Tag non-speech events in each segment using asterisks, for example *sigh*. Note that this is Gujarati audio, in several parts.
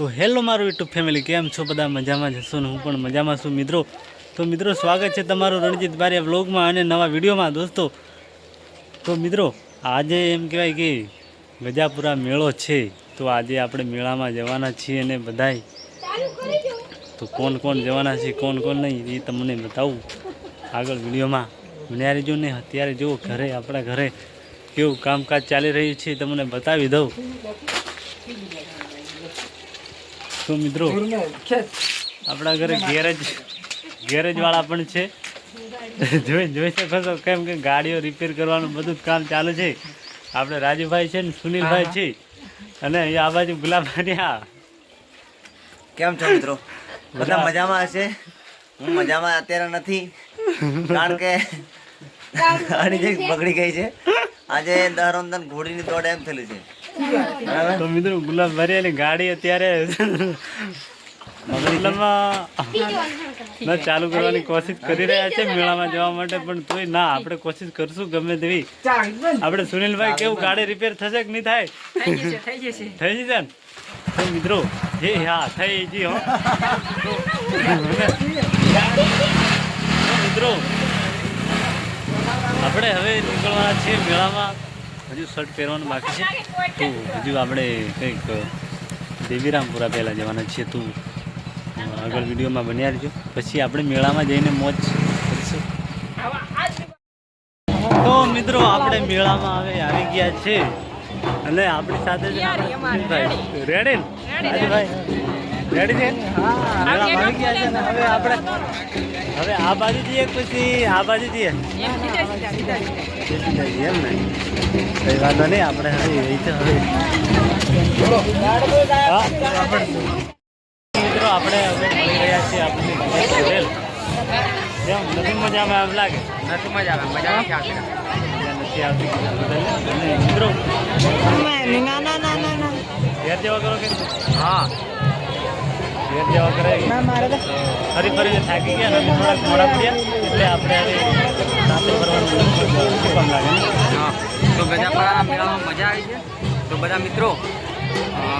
તો હેલો મારું યુટ્યુબ ફેમિલી, કેમ છો બધા? મજામાં જશો ને? હું પણ મજામાં છું મિત્રો. તો મિત્રો, સ્વાગત છે તમારું રણજીત બારિયા વ્લોગમાં અને નવા વિડીયોમાં, દોસ્તો. તો મિત્રો, આજે એમ કહેવાય કે ગજાપુરા મેળો છે. તો આજે આપણે મેળામાં જવાના છીએ અને બધાય. તો કોણ કોણ જવાના છે, કોણ કોણ નહીં, એ તમને બતાવું. આગળ વિડીયોમાં. બન્યા જો ને, અત્યારે જુઓ ઘરે, આપણા ઘરે કેવું કામકાજ ચાલી રહ્યું છે તમને બતાવી દઉં. તો મિત્રો? આપણા ઘરે ગેરેજ ગેરેજ વાળા પણ છે. જોઈ જોઈ શકો છો કેમ કે ગાડીઓ રિપેર કરવાનું બધું જ કામ ચાલુ છે. આપણે રાજુભાઈ છે ને સુનિલભાઈ છે. અને અહીંયા આ બાજુ ગુલાબભાઈ કેમ છો મિત્રો? બધા મજામાં હશે? હું મજામાં અત્યારે નથી. કારણ કે ગાડી જરીક બગડી ગઈ છે. આજે દહરોંદન ઘોડીની દોડ એમ થયેલી છે. તો મિત્રો ગુલાબભાઈ એની ગાડી અત્યારે મતલબમાં ચાલુ કરવાની કોશિશ કરી રહ્યા છે મેળામાં જવા માટે પણ તોય ના આપણે કોશિશ કરશું ગમે તેવી. આપણે સુનિલભાઈ કેવું ગાડી રિપેર થશે કે નહીં થાય? થઈ જશે ને? મિત્રો હે હા થઈ જી હો. મિત્રો આપણે હવે નીકળવાના છીએ મેળામાં. હજુ શર્ટ પહેરવાનું બાકી છે. તો હજુ આપણે કંઈક દેવીરામપુરા પહેલાં જવાના છીએ. તો આગળ વિડીયોમાં બન્યા રહેજો. પછી આપણે મેળામાં જઈને મોજ કરીશું. તો મિત્રો આપણે મેળામાં હવે આવી ગયા છે. અને આપણી સાથે. રેડી રેડી છે? આવી ગયા છે હવે આપણે હવે આ બાજુ જઈએ પછી આ બાજુ જઈએ? એમ ને? કઈ વાંધો નહીં આપણે હવે એ તો હવે મિત્રો આપણે હવે મળી રહ્યા છીએ આપણને મહેશ પટેલ કેમ? નથી મજામાં એમ લાગે? નથી મજા આવે મજા નથી આવતી નથી આવતી મિત્રો ઘેર જેવા કરો કે હા. ઘેર જેવા ફરી ફરીને થાકી ગયા અને થોડાક મોડા પડ્યા એટલે આપણે સાથે ફરવાનું શું લાગે? હા. તો ગજાપરાના મેળામાં મજા આવી છે. તો બધા મિત્રો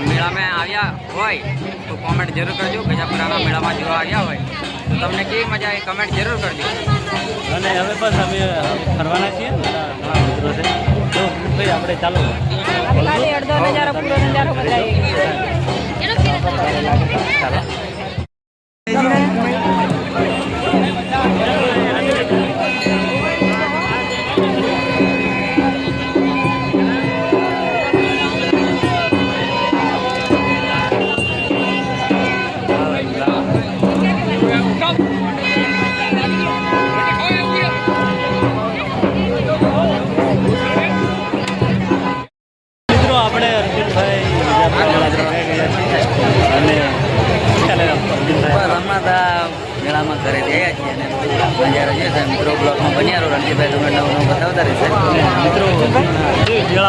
મેળામાં આવ્યા હોય તો કોમેન્ટ જરૂર કરજો. ગજાપરાના મેળામાં જોવા આવ્યા હોય તો તમને કેવી મજા આવી કમેન્ટ જરૂર કરજો. અને હવે બસ અમે ફરવાના છીએ. ઘણા મિત્રો છે. તો ભાઈ આપણે ચાલો. અડધો નજારો પૂરો નજારો 何ですか?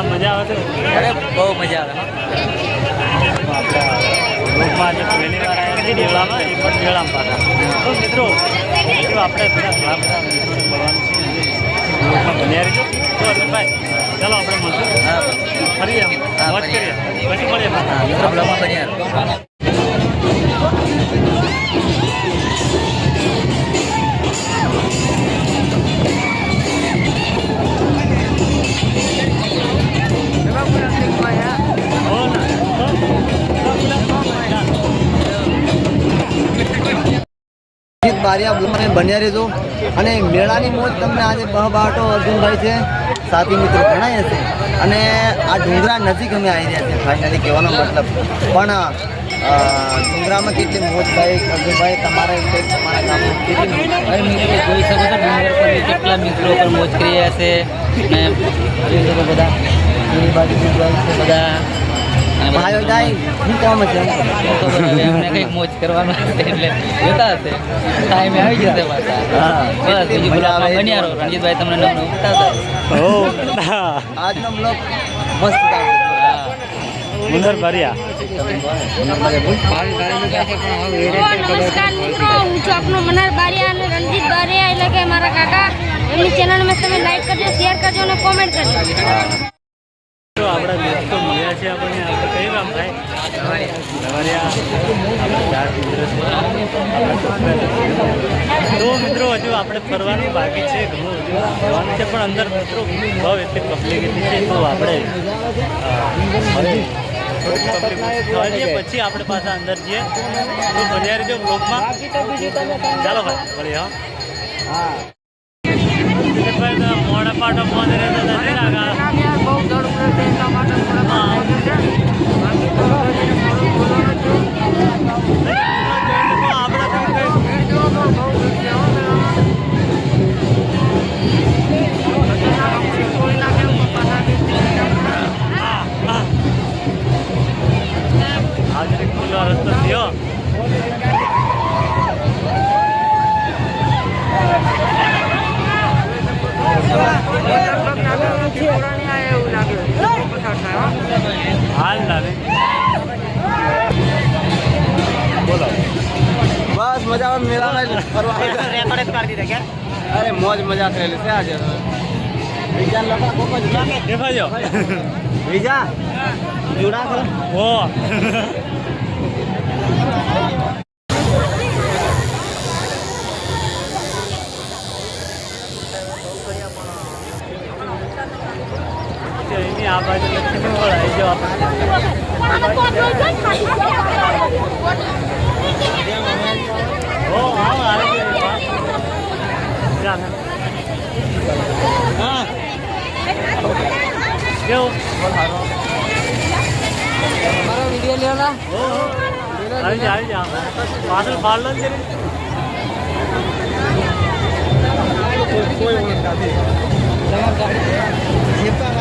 મજા આવે છે? અરે બહુ મજા આવે પહેલી વાર આવ્યા છે મેળામાં એ પણ મેળામાં પાછા. તો મિત્રો આપણે બધા ઘણા બધા બન્યા તો ચાલો આપણે મળશું. ફરી આમ વાત કરીએ. પછી મળીએ. મિત્રો બ્લોગમાં બન્યા બારિયા બ્લોગને બન્યા રહેજો. અને મેળાની મોજ તમને આજે બહબાટો અર્જુનભાઈ છે, સાથી મિત્રો ઘણા હશે અને આ ડુંગરા નજીક અમે આવી રહ્યા છીએ ફાઇનલી કહેવાનો મતલબ. પણ ડુંગરામાં કેટલી મોજ ભાઈ, અર્જુનભાઈ, તમારે કંઈક તમારા ગામમાં કેટલી મિત્રો, જોઈ શકો છો, ડુંગર પર કેટલા મિત્રો પર મોજ કરી રહ્યા છે. બધા બાજુ બધા. ભાઈઓ જાય શું કામ છે. એમને કંઈક મોજ *laughs* કરવાનું એટલે જોતા હશે. ટાઈમે આવી જશે પાછા. બસ બીજું મજા બન્યા રહો. રણજીતભાઈ તમને નવું નવું. હો. આજનો બ્લોગ મસ્ત હા. મુંદર ભર્યા. નમસ્કાર મિત્રો હું છું આપનો મનાર બારિયા અને રણજીત બારિયા. એટલે કે મારા કાકા એમની ચેનલમાં તમે લાઈક કરજો શેર કરજો અને કોમેન્ટ કરજો. આપણા દોસ્તો મળ્યા છે આપણને. આપણે કઈ કામ થાય. તો મિત્રો હજુ આપણે ફરવાનું બાકી છે ઘણું હજુ ફરવાનું છે પણ અંદર મિત્રો ભાવ એટલી પબ્લિક એટલી છે તો આપણે પછી આપણે પાછા અંદર જઈએ. તો બન્યા રહેજો બ્લોકમાં ચાલો ભાઈ ભલે હા. મોડા પાટો બંધ રહેતો ઉડે છે એટલા માટે થોડા બાકી તો બસ મજા આવે મેળામાં ફરવા *laughs* અરે મોજ મજા થયેલી છે આજે. બીજા લોકો કોકો જ લાગે દેખાજો બીજા જોડા ઓ આ બાજુ લક્ષ્મી વળાઈ જો ઓ હા આવી જા આવી જા પાછળ પાડલો જ જરી હા તો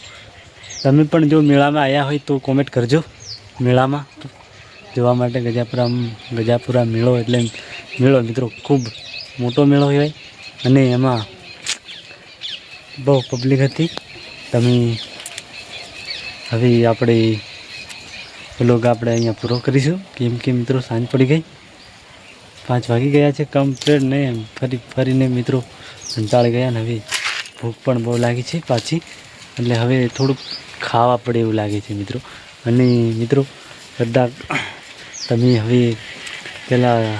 તમે પણ જો મેળામાં આવ્યા હોય તો કોમેન્ટ કરજો. મેળામાં જોવા માટે ગજાપુરા ગજાપુરા મેળો એટલે મેળો મિત્રો ખૂબ મોટો મેળો હોય અને એમાં બહુ પબ્લિક હતી. તમે હવે આપણે બ્લોગ આપણે અહીંયા પૂરો કરીશું. કેમ કે મિત્રો સાંજ પડી ગઈ. પાંચ વાગી ગયા છે કમ્પ્લેટ ને ફરી, ફરીને મિત્રો કંટાળી ગયા ને હવે ભૂખ પણ બહુ લાગી છે પાછી. એટલે હવે થોડુંક ખાવા પડે એવું લાગે છે મિત્રો. અને મિત્રો કદાચ તમે હવે પહેલાં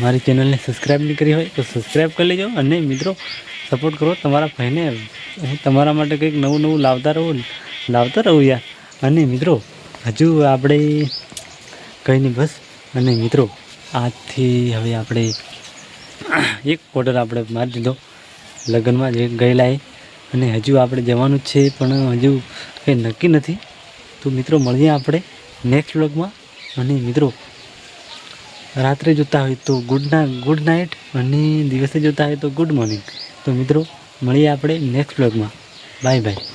મારી ચેનલને સબસ્ક્રાઈબ નહીં કરી હોય તો સબસ્ક્રાઈબ કરી લેજો. અને મિત્રો સપોર્ટ કરો તમારા ભાઈને. હું તમારા માટે કંઈક નવું નવું લાવતા રહું લાવતા રહું યાર. અને મિત્રો, હજુ આપણે કંઈ નહીં, બસ. અને મિત્રો, આજથી હવે આપણે એક ઓર્ડર આપણે મારી દીધો. લગ્નમાં જે ગયેલા એ. અને હજુ આપણે જવાનું છે, પણ હજુ કંઈ નક્કી નથી. તો મિત્રો, મળીએ આપણે નેક્સ્ટ વ્લોગમાં અને મિત્રો, રાત્રે જોતા હોય તો ગુડ ના ગુડ નાઇટ અને દિવસે જોતા હોય તો ગુડ મોર્નિંગ તો મિત્રો, મળીએ આપણે નેક્સ્ટ વ્લોગમાં બાય બાય